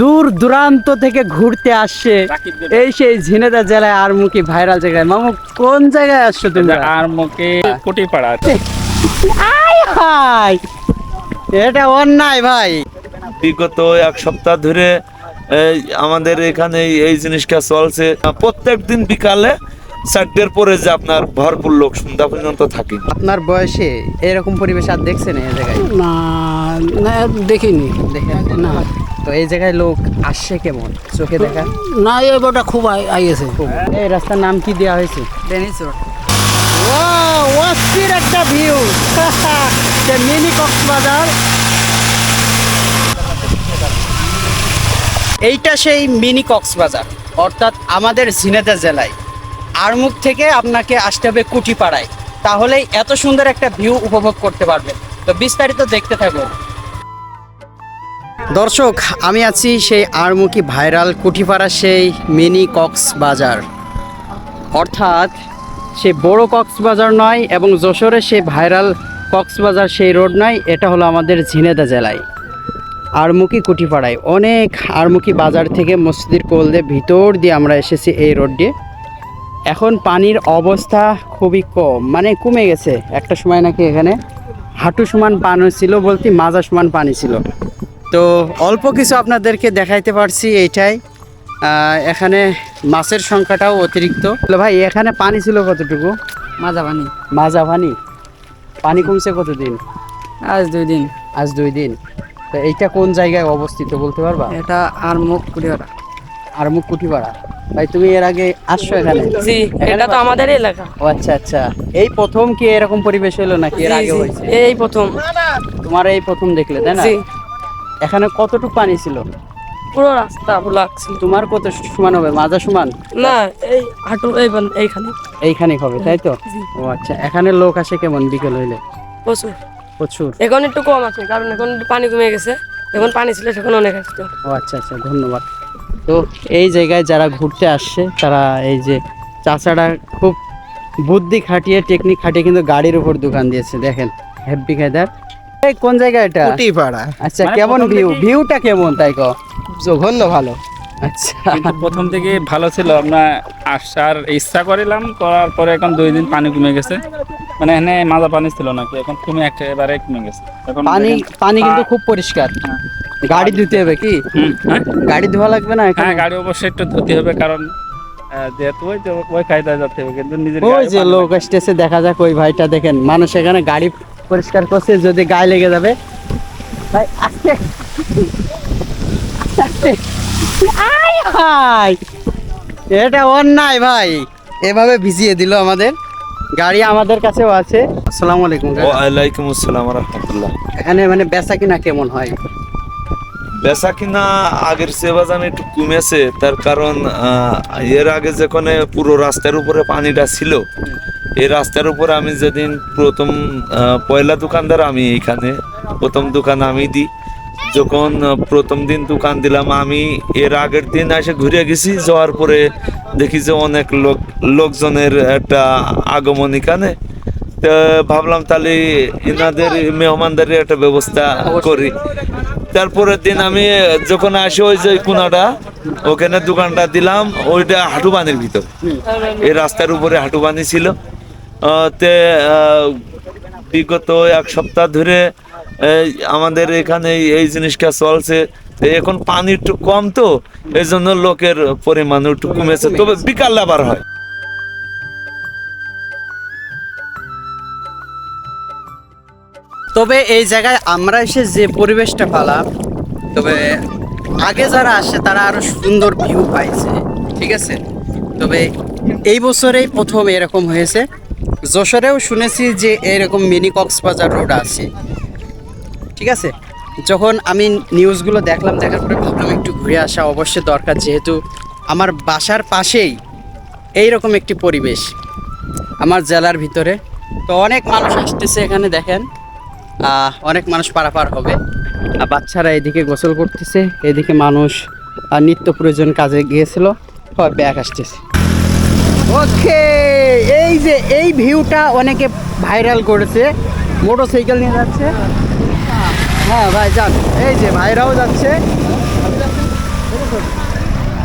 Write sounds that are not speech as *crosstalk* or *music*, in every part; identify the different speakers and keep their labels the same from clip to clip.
Speaker 1: দূর দূরান্ত থেকে ঘুরতে আসছে। এই সেই ঝিনেদা জেলায় আর মুখী ভাইরাল জায়গায়। মামু কোন জায়গায় আসছো তুমি
Speaker 2: আর মুখে কুটিপাড়া
Speaker 1: আয় হাই এটা অন্যায় ভাই।
Speaker 3: বিগত এক সপ্তাহ ধরে এই, আমাদের এখানে এই- জিনিসটা চলছে। প্রত্যেক দিন বিকালে চারটের পরে যে আপনার ভরপুর লোক সন্ধ্যা পর্যন্ত থাকে।
Speaker 1: আপনার বয়সে এরকম পরিবেশ আর দেখছেন এই জায়গায়?
Speaker 4: না না দেখিনি।
Speaker 1: দেখেন।
Speaker 4: না।
Speaker 1: তো এই জায়গায় লোক আসছে কেমন? চোখে দেখা?
Speaker 4: না এই বটা খুব আই- আইয়েছে।
Speaker 1: এই রাস্তার নাম কি দেওয়া হয়েছে? Dennis road. অস্থির একটা ভিউ। *laughs* মিনি কক্সবাজার। এইটা সেই মিনি কক্সবাজার অর্থাৎ আমাদের ঝিনেদা জেলায়। আরমুখ থেকে আপনাকে আসতে হবে কুটিপাড়ায়। তাহলেই এত সুন্দর একটা ভিউ উপভোগ করতে পারবেন। তো বিস্তারিত দেখতে থাকুন। দর্শক, আমি আছি সেই আরমুখী ভাইরাল কুঠিপাড়া সেই মিনি কক্সবাজার অর্থাৎ সে বড় কক্সবাজার নয় এবং যশোরের সেই ভাইরাল কক্সবাজার সেই রোড নয়, এটা হলো আমাদের ঝিনেদা জেলায়। আরমুখী কুটিপাড়ায় অনেক আরমুখী বাজার থেকে মসজিদের কোল দিয়ে ভিতর দিয়ে আমরা এসেছি এই রোড দিয়ে। এখন পানির অবস্থা খুবই কম মানে কমে গেছে। একটা সময় নাকি এখানে হাঁটু সমান পানি ছিল বলতে মাজা সমান পানি ছিল। তো অল্প কিছু আপনাদেরকে দেখাইতে পারছি এইটাই। এখানে মাছের সংখ্যাটাও অতিরিক্ত। ভাই এখানে পানি ছিল কতটুকু?
Speaker 4: মাজা পানি।
Speaker 1: মাজা পানি? পানি কমছে কতদিন?
Speaker 4: আজ দুই দিন।
Speaker 1: আজ দুই দিন। তো এইটা কোন জায়গায় অবস্থিত বলতে পারবা?
Speaker 4: এটা আর মুখ কুড়িওয়ারা
Speaker 1: আর মুখ কুঠিপাড়া ভাই তুমি এর আগে আসছো এখানে?
Speaker 5: জি এটা তো আমাদের এলাকা।
Speaker 1: ও আচ্ছা আচ্ছা। এই প্রথম কি এরকম পরিবেশ হলো নাকি? এর আগে হয়েছে।
Speaker 5: এই প্রথম।
Speaker 1: তোমার এই প্রথম দেখলে তাই না?
Speaker 5: জি।
Speaker 1: এখানে কতটুকু পানি ছিল?
Speaker 5: পুরো রাস্তা লাগছিল।
Speaker 1: তোমার কত সমান হবে? মাজা সমান?
Speaker 5: না এই হাঁটু এই এইখানে।
Speaker 1: এইখানে হবে তাই তো? ও আচ্ছা এখানে লোক আসে কেমন বিকেল হইলে?
Speaker 5: প্রচুর।
Speaker 1: প্রচুর?
Speaker 5: এখন একটু কম আছে কারণ এখন পানি কমে গেছে। এখন পানি ছিল সেখানে অনেক আসতো
Speaker 1: ও আচ্ছা আচ্ছা ধন্যবাদ। তো এই জায়গায় যারা ঘুরতে আসছে তারা এই যে চাচারা খুব বুদ্ধি খাটিয়ে টেকনিক খাটিয়ে কিন্তু গাড়ির উপর দোকান দিয়েছে দেখেন। হ্যাপি খাইদার এই কোন জায়গা এটা?
Speaker 4: কুটিপাড়া
Speaker 1: আচ্ছা
Speaker 2: মানে
Speaker 1: কেমন ভিউ ভিউটা কেমন তাই কো?
Speaker 4: জঘন্য ভালো।
Speaker 1: আচ্ছা।
Speaker 2: কিন্তু প্রথম থেকে ভালো ছিল আমরা আসার ইচ্ছা করিলাম করার পরে এখন দুই দিন পানি কমে গেছে। মানে এখানে মাজা পানি ছিল নাকি এখন কমে একেবারে কমে গেছে। এখন
Speaker 1: পানি পানি কিন্তু খুব পরিষ্কার।
Speaker 2: হ্যাঁ।
Speaker 1: গাড়ি ধুতে হবে কি?
Speaker 2: হুম, হ্যাঁ?
Speaker 1: গাড়ি ধোয়া লাগবে না
Speaker 2: হ্যাঁ গাড়ি অবশ্যই একটু ধুতে হবে কারণ যেহেতু ওই যে ওই কায়দায় যেতে হবে কিন্তু নিজের
Speaker 1: ওই যে লোক। আসতেছে দেখা যাক ওই ভাইটা দেখেন। মানুষ এখানে গাড়ি পরিষ্কার করছে যদি গায়ে লেগে যাবে। ভাই আস্তে। আস্তে। এটা অন্যায় ভাই। এভাবে ভিজিয়ে দিল আমাদের। গাড়ি আমাদের কাছেও আছে। আসসালামু আলাইকুম।
Speaker 3: ওয়ালাইকুম আসসালাম রহমতুল্লাহ।
Speaker 1: এখানে মানে বেচা কিনা কেমন হয়?
Speaker 3: বেচা কিনা আগের সেবাজান একটু কমেছে। তার কারণ এর আগে যেখানে পুরো রাস্তার উপরে পানিটা ছিল এই রাস্তার উপরে আমি যেদিন প্রথম পয়লা দোকানদার আমি এইখানে প্রথম দোকান আমি দিই যখন প্রথম দিন দোকান দিলাম, আমি এর আগের দিন এসে ঘুরে গেছি, যাওয়ার পরে দেখি যে অনেক লোক, লোকজনের একটা আগমন এখানে। তো ভাবলাম তাহলে এনাদের, মেহমানদারির একটা ব্যবস্থা করি। তারপরের দিন আমি যখন আসি ওই যে কোনাটা, ওখানে দোকানটা দিলাম, ওইটা হাঁটু পানির ভিতর। এই রাস্তার উপরে হাঁটু পানি ছিল। তে বিগত এক সপ্তাহ ধরে আমাদের এখানে এই- জিনিসটা চলছে। এখন পানি একটু কম তো এই জন্য লোকের পরিমাণ একটু কমেছে। তবে বিকাল আবার হয়।
Speaker 1: তবে এই জায়গায় আমরা এসে যে পরিবেশটা পালাম তবে আগে যারা আসে তারা আরও সুন্দর ভিউ পাইছে। ঠিক আছে? তবে এই বছরেই প্রথম এরকম হয়েছে। যশোরেও শুনেছি যে এরকম মিনি কক্সবাজার রোড আছে। ঠিক আছে? যখন আমি নিউজগুলো দেখলাম, দেখার পরে ভাবলাম একটু ঘুরে আসা অবশ্যই দরকার, যেহেতু আমার বাসার পাশেই এইরকম একটি পরিবেশ আমার জেলার ভিতরে। তো অনেক মানুষ আসতেছে এখানে, দেখেন। অনেক মানুষ পারাপার হবে। আর বাচ্চারা এদিকে গোসল করতেছে, এদিকে মানুষ নিত্য প্রয়োজন কাজে গিয়েছিল। ব্যাগ আসতেছে। ওকে, এই যে এই ভিউটা অনেকে ভাইরাল করেছে। মোটর সাইকেল নিয়ে যাচ্ছে। হ্যাঁ ভাই, যান। এই যে ভাইরাও যাচ্ছে।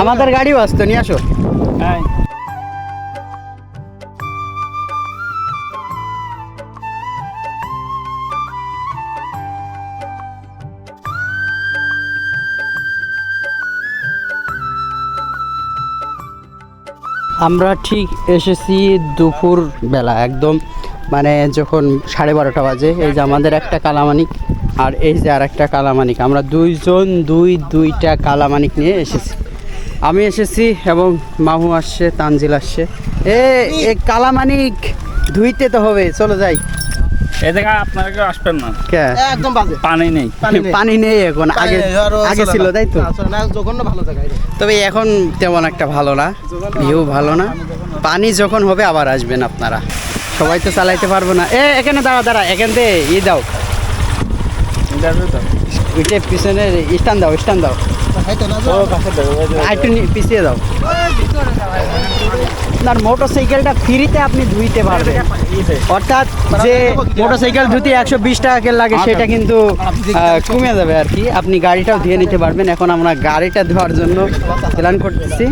Speaker 1: আমাদের গাড়িও আসতো নিয়ে আসো।
Speaker 2: হ্যাঁ।
Speaker 1: আমরা ঠিক এসেছি দুপুর বেলা একদম মানে যখন সাড়ে বারোটা বাজে, এই যে আমাদের একটা কালামানিক আর এই যে আর একটা কালামানিক। আমরা দুইজন দুই দুইটা কালামানিক নিয়ে এসেছি। আমি এসেছি এবং মামু আসছে, তানজিল আসছে। এ কালামানিক, ধুইতে তো হবে, চলো যাই।
Speaker 2: এই জায়গা আপনারা কেউ আসবেন না।
Speaker 1: কে?
Speaker 4: একদম বাজে।
Speaker 2: পানি নেই।
Speaker 1: পানি নেই। এখন। আগে আগে ছিল তাই তো?
Speaker 4: জঘন্য ভালো জায়গায়
Speaker 1: তবে এখন তেমন একটা ভালো না। ভিউ ভালো। না। পানি যখন হবে আবার আসবেন আপনারা। সবাই তো চালাইতে পারব না। এ এখানে দাঁড়া দাঁড়া এখান থেকে ই দাও। ওইটা পিছনে স্টান দাও স্টান দাও। একটু পিছিয়ে দাও। আপনার মোটর সাইকেলটা ফ্রিতে আপনি ধুইতে পারবেন। অর্থাৎ যে মোটর সাইকেল ধুতে একশো বিশ টাকা লাগে সেটা কিন্তু কমে যাবে আর কি। আপনি গাড়িটাও ধুয়ে নিতে পারবেন। এখন আমরা গাড়িটা ধোয়ার জন্য প্ল্যান করতেছি।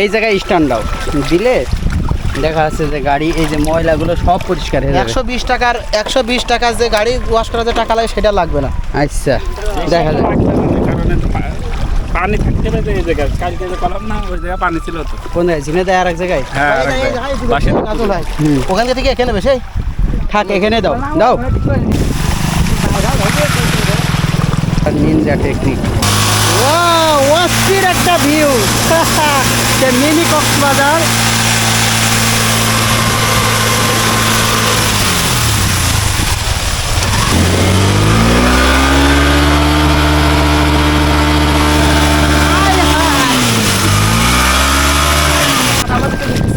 Speaker 1: এই জায়গায় স্ট্যান্ড দাও দিলে দেখা যাচ্ছে যে গাড়ি এই যে ময়লাগুলো সব পরিষ্কার হয়ে যাবে।
Speaker 4: একশো বিশ টাকার একশো বিশ টাকার যে গাড়ি ওয়াশ করা যে টাকা লাগে সেটা লাগবে না।
Speaker 1: আচ্ছা দেখা যাবে
Speaker 2: পানি থাকতে হবে এই জায়গায়। কালকে যে কলাম না ওই জায়গায় পানি ছিল তো।
Speaker 1: কোন জায়গায়? ঝিনে দেয় আর এক জায়গায়।
Speaker 2: হ্যাঁ
Speaker 1: হুম।
Speaker 4: ওখান থেকে এখানে বেশি
Speaker 1: থাক এখানে দাও দাও। নিনজা টেকনিক অস্থির একটা ভিউ সে মিনি কক্সবাজার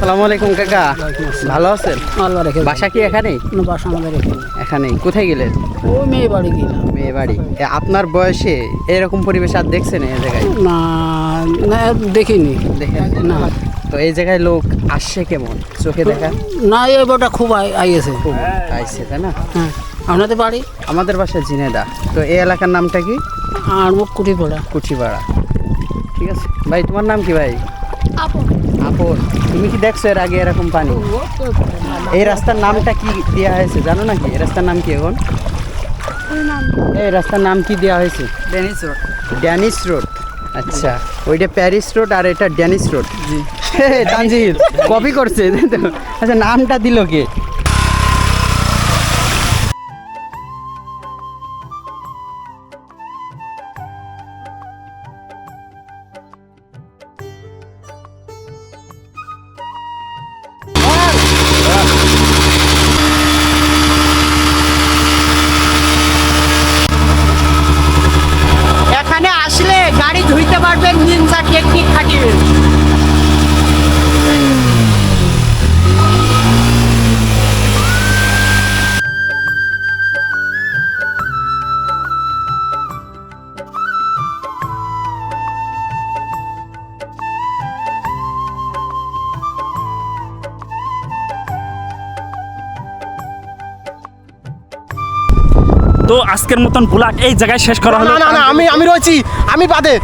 Speaker 1: আসসালামু আলাইকুম কাকা। ভালো আছেন? বাসা কি এখানেই
Speaker 4: বাসা আমাদের এখানে
Speaker 1: এখানেই কোথায় গেলেন?
Speaker 4: ওই মেয়ে বাড়ি গেলাম।
Speaker 1: মেয়ে বাড়ি। আপনার বয়সে এরকম পরিবেশ আর দেখছেন এই জায়গায়?
Speaker 4: না না দেখিনি।
Speaker 1: দেখেন?
Speaker 4: না।
Speaker 1: তো এই জায়গায় লোক আসছে কেমন? চোখে দেখা?
Speaker 4: না এই বটা খুব আই- আইয়েছে।
Speaker 1: খুব আইছে তাই না?
Speaker 4: হ্যাঁ। আপনাদের বাড়ি?
Speaker 1: আমাদের বাসা জিনেদা। তো এই এলাকার নামটা কি?
Speaker 4: আর মুখ কুটি পড়া
Speaker 1: ঠিক আছে। ভাই তোমার নাম কি ভাই? আপন তুমি কি দেখছ এর আগে এরকম পানি? এই রাস্তার নামটা কি দেওয়া হয়েছে জানো নাকি? এই রাস্তার নাম কি এখন? এই রাস্তার নাম কি দেওয়া হয়েছে?
Speaker 4: Dennis road.
Speaker 1: Dennis road. আচ্ছা ওইটা প্যারিস রোড আর এটা ড্যানিস রোড। জি। তানজিল কপি করছে আচ্ছা নামটা দিল কে?
Speaker 2: আজকের মতন ব্লগ এই জায়গায় শেষ করা হলো।
Speaker 6: না না না আমি আমি রয়েছি। আমি বাদে।